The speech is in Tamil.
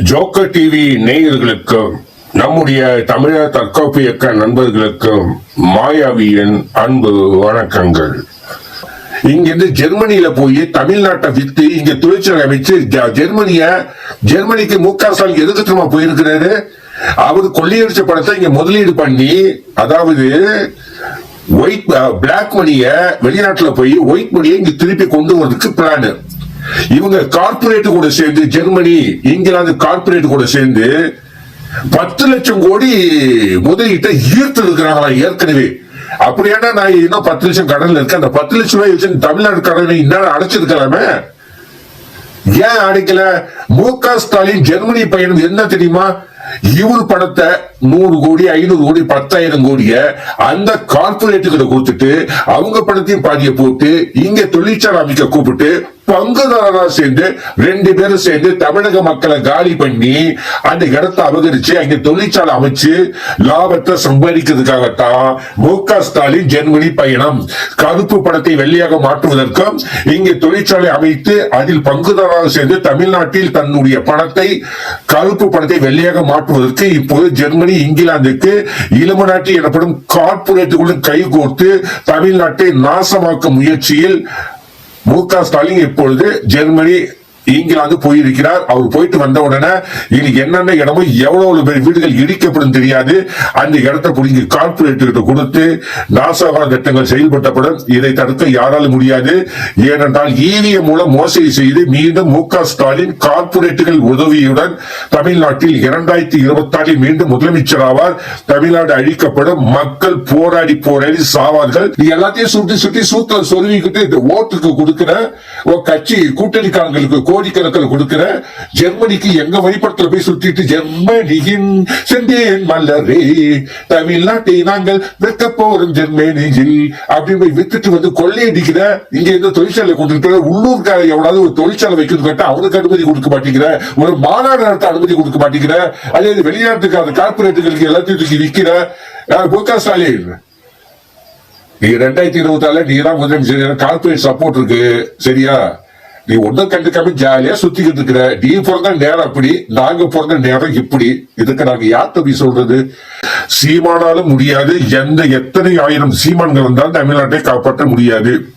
ஜோக்கர் டிவி நேயர்களுக்கும் நம்முடைய தமிழர் தற்காப்பு இயக்க நண்பர்களுக்கும் மாயாவியின் அன்பு வணக்கங்கள். இங்கிருந்து ஜெர்மனியில போய் தமிழ்நாட்டை வித்து இங்க தொழிற்சாலை அமைச்சு ஜ- ஜெர்மனிய ஜெர்மனிக்கு மு க ஸ்டாலின் எதுக்கு போயிருக்கிறாரு. அவர் கொள்ளையடிச்ச படத்தை இங்க முதலீடு பண்ணி அதாவது ஒயிட் பிளாக் மணிய வெளிநாட்டுல போய் ஒயிட் மணியை இங்க திருப்பி கொண்டு வரதுக்கு பிளான் இவங்க கார்பரேட் கூட சேர்ந்து ஜெர்மனி இங்கிலாந்து கார்பரேட் கூட சேர்ந்து பத்து லட்சம் கோடி முதலீட்டை ஈர்த்து இருக்கிறாங்களா ஏற்கனவே. அப்படியானா நான் இன்னும் பத்து லட்சம் கடன்ல இருக்கேன். அந்த பத்து லட்சம் ரூபாய் வச்சு தமிழ்நாடு கடனை இன்னும் அடைச்சிருக்கலாமே. ஏன் அடைக்கல? மு க ஸ்டாலின் ஜெர்மனி பயணம் என்ன தெரியுமா? இவர் பணத்தை நூறு கோடி ஐநூறு கோடி பத்தாயிரம் கோடிய அந்த கார்பரேட்டுகளை கொடுத்துட்டு அவங்க பணத்தையும் பாதிய போட்டு இங்க தொழிற்சாலை அமைக்க கூப்பிட்டு பங்குதாரரா சேர்ந்து ரெண்டு பேரும் சேர்ந்து தமிழக மக்களை காலி பண்ணி அந்த இடத்தை அபகரிச்சு அங்க தொழிற்சாலை அமைச்சு லாபத்தை சம்பாதிக்கிறதுக்காகத்தான் மு க ஸ்டாலின் ஜெர்மனி பயணம். கருப்பு பணத்தை வெள்ளையாக மாற்றுவதற்கும் இங்கே தொழிற்சாலை அமைத்து அதில் பங்குதாரராக சேர்ந்து தமிழ்நாட்டில் தன்னுடைய பணத்தை கருப்பு பணத்தை வெள்ளையாக மாற்றுவதற்கு இப்போது ஜெர்மனி இங்கிலாந்துக்கு இலுமநாட்டி எனப்படும் கார்ப்பரேட்டுகளுடன் கைகோர்த்து தமிழ்நாட்டை நாசமாக்கும் முயற்சியில் மு க ஸ்டாலின் இப்பொழுது ஜெர்மனி இங்கிலாந்து போயிருக்கிறார். அவர் போயிட்டு வந்த உடனே இன்னைக்கு என்னென்ன இடமோ எவ்வளவு பேர் வீடுகள் இடிக்கப்படும் தெரியாது. அந்த இடத்தை பிடிங்கி கார்பரேட்டு கொடுத்து நாசகார திட்டங்கள் செயல்பட்டப்படும் இதை தடுக்க யாராலும் முடியாது. ஏனென்றால் ஈவிஎம் மூலம் மோசடி செய்து மீண்டும் மு க ஸ்டாலின் கார்பரேட்டுகள் உதவியுடன் தமிழ்நாட்டில் இரண்டாயிரத்தி இருபத்தி ஆறில் மீண்டும் முதலமைச்சர் ஆவார். தமிழ்நாடு அழிக்கப்படும் மக்கள் போராடி போராடி சாவார்கள். எல்லாத்தையும் சுட்டி சுட்டி சூத்திர சொருவிக்கிட்டு இந்த ஓட்டுக்கு கொடுக்கிற ஒரு கட்சி கூட்டணிக்காரங்களுக்கு கோடிக்கணக்கில் கொடுக்கிற ஜெர்மனிக்கு எங்க வழிபடத்துல போய் சுத்திட்டு ஜெர்மனியின் செந்தேன் மல்லரே தமிழ்நாட்டை நாங்கள் விற்க போறோம் ஜெர்மனியில் அப்படின்னு போய் வித்துட்டு வந்து கொள்ளையடிக்கிற இங்க இருந்து தொழிற்சாலை கொண்டு உள்ளூர்கார எவ்வளவு ஒரு தொழிற்சாலை வைக்கிறது கேட்டா அவனுக்கு அனுமதி கொடுக்க மாட்டேங்கிற ஒரு மாநாடு நடத்த அனுமதி கொடுக்க மாட்டேங்கிற அதே இது வெளிநாட்டுக்கு அந்த கார்பரேட்டுகளுக்கு எல்லாத்தையும் தூக்கி விற்கிற மு க ஸ்டாலின். நீ ரெண்டாயிரத்தி இருபத்தி ஆறுல நீ தான் முதலமைச்சர் கார்பரேட் சப்போர்ட் இருக்கு சரியா? நீ ஒண்ணும் கண்டுக்காம ஜாலியா சுத்திக்கிட்டு இருக்கிற நீ பிறந்த நேரம் அப்படி நாங்க பிறந்த நேரம் இப்படி. இதுக்கு நாங்க யார்கிட்ட போய் சொல்றது? சீமானாலும் முடியாது. எந்த எத்தனை ஆயிரம் சீமான்கள் இருந்தாலும் தமிழ்நாட்டை காப்பாற்ற முடியாது.